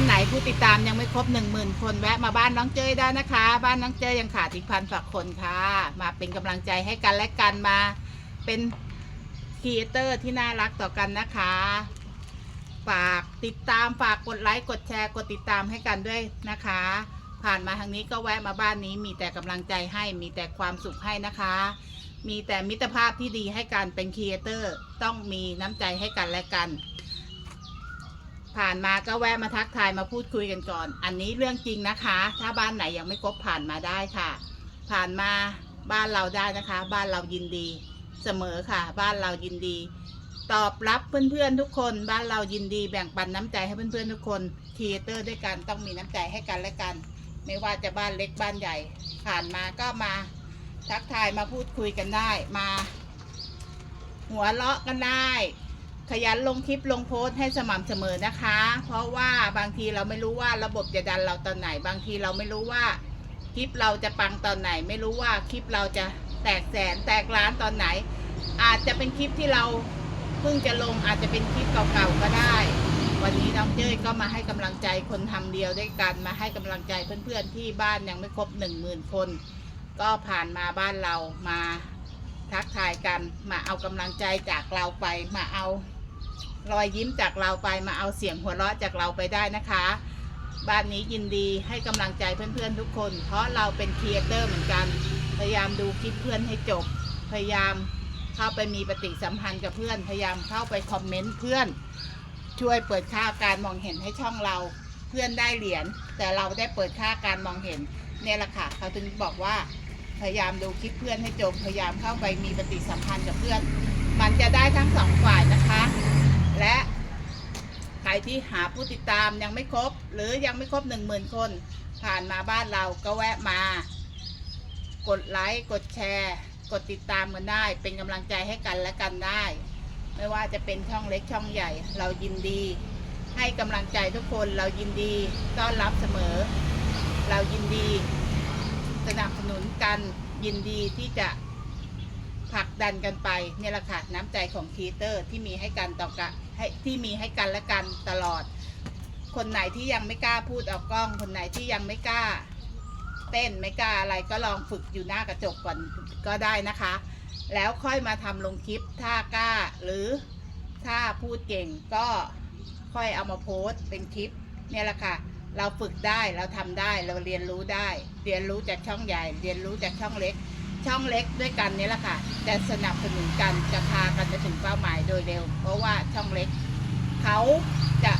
านไหนผู้ติดตามยังไม่ครบหนึ่งหมื่นคนแวะมาบ้านน้องเจยได้นะคะ บ้านน้องเจยยังขาดอีกพันฝากคนค่ะ มาเป็นกำลังใจให้กันและกันมาเป็นครีเอเตอร์ที่น่ารักต่อกันนะคะ ฝากติดตามฝากกดไลค์กดแชร์กดติดตามให้กันด้วยนะคะ ผ่านมาทางนี้ก็แวะมาบ้านนี้ มีแต่กำลังใจให้มีแต่ความสุขให้นะคะ มีแต่มิตรภาพที่ดีให้กันเป็นครีเอเตอร์ต้องมีน้ำใจให้กันและกัน ผ่านมาก็แวะมาทักทายมาพูดคุยกันก่อน อันนี้เรื่องจริงนะคะ ถ้าบ้านไหนยังไม่ครบผ่านมาได้ค่ะ ผ่านมาบ้านเราได้นะคะ บ้านเรายินดี เสมอค่ะ บ้านเรายินดี ตอบรับเพื่อนๆทุกคน บ้านเรายินดีแบ่งปันน้ำใจให้เพื่อนๆทุกคนครีเอเตอร์ด้วยกันต้องมีน้ำใจให้กันและกัน ไม่ว่าจะบ้านเล็กบ้านใหญ่ ผ่านมาก็มาทักทายมาพูดคุยกันได้มา หัวเราะกันได้ ขยันลงคลิปลงโพสต์ให้สม่ำเสมอนะคะ เพราะว่าบางทีเราไม่รู้ว่าระบบจะดันเราตอนไหน บางทีเราไม่รู้ว่าคลิปเราจะปังตอนไหน ไม่รู้ว่าคลิปเราจะแตกแสนแตกล้านตอนไหน อาจจะเป็นคลิปที่เราเพิ่งจะลงอาจจะเป็นคลิปเก่าๆก็ได้ วันนี้น้องเจ้ยก็มาให้กำลังใจคนทำเดียวด้วยกันมาให้กำลังใจเพื่อนๆที่บ้านยังไม่ครบหนึ่งหมื่นคน ก็ผ่านมาบ้านเรามาทักทายกันมาเอากำลังใจจากเราไปมาเอา รอยยิ้มจากเราไปมาเอาเสียงหัวเราะจากเราไปได้นะคะ บ้านนี้ยินดีให้กำลังใจเพื่อนๆทุกคน เพราะเราเป็นครีเอเตอร์เหมือนกัน พยายามดูคลิปเพื่อนให้จบ พยายามเข้าไปมีปฏิสัมพันธ์กับเพื่อน พยายามเข้าไปคอมเมนต์เพื่อน ช่วยเปิดค่าการมองเห็นให้ช่องเรา เพื่อนได้เหรียญแต่เราได้เปิดค่าการมองเห็นเนี่ยแหละค่ะเขาถึงบอกว่าพยายามดูคลิปเพื่อนให้จบ พยายามเข้าไปมีปฏิสัมพันธ์กับเพื่อน มันจะได้ทั้งสองฝ่ายนะคะ และใครที่หาผู้ติดตามยังไม่ครบ หรือยังไม่ครบหนึ่งหมื่นคน ผ่านมาบ้านเราก็แวะมา กดไลค์กดแชร์ กดติดตามกันได้ เป็นกำลังใจให้กันและกันได้ ไม่ว่าจะเป็นช่องเล็กช่องใหญ่ เรายินดี ให้กำลังใจทุกคนเรายินดีต้อนรับเสมอ เรายินดี สนับสนุนกันยินดีที่จะ ผลักดันกันไปเนี่ยแหละค่ะน้ำใจของครีเอเตอร์ที่มีให้กันต่อกันให้ที่มีให้กันและกันตลอด คนไหนที่ยังไม่กล้าพูดออกกล้อง คนไหนที่ยังไม่กล้า เต้นไม่กล้าอะไรก็ลองฝึกอยู่หน้ากระจกก่อนก็ได้นะคะ แล้วค่อยมาทำลงคลิปถ้ากล้าหรือถ้าพูดเก่งก็ค่อยเอามาโพสต์เป็นคลิปเนี่ยแหละค่ะเราฝึกได้เราทำได้เราเรียนรู้ได้ เรียนรู้จากช่องใหญ่ เรียนรู้จากช่องเล็ก ช่องเล็กด้วยกันนี่แหละค่ะจะสนับสนุนกันจะพากันไปถึงเป้าหมายโดยเร็ว เพราะว่าช่องเล็ก เขาจะ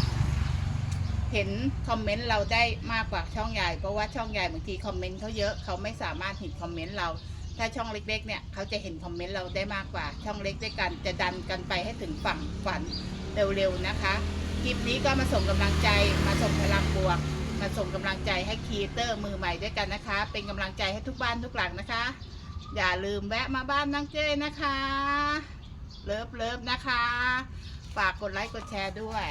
เห็นคอมเมนต์เราได้มากกว่าช่องใหญ่เพราะว่าช่องใหญ่บางทีคอมเมนต์เขาเยอะเขาไม่สามารถเห็นคอมเมนต์เรา ถ้าช่องเล็ก ๆ เนี่ยเขาจะเห็นคอมเมนต์เราได้มากกว่า ช่องเล็กด้วยกัน จะดันกันไปให้ถึงฝั่งฝันเร็วๆนะคะคลิปนี้ก็มาส่งกำลังใจมาส่งพลังบวก มาส่งกำลังใจให้ครีเอเตอร์มือใหม่ด้วยกันนะคะ เป็นกำลังใจให้ทุกบ้านทุกหลังนะคะ อย่าลืมแวะมาบ้านน้องเจ้ยนะคะ เลิฟเลิฟนะคะ ฝากกดไลค์กดแชร์ด้วย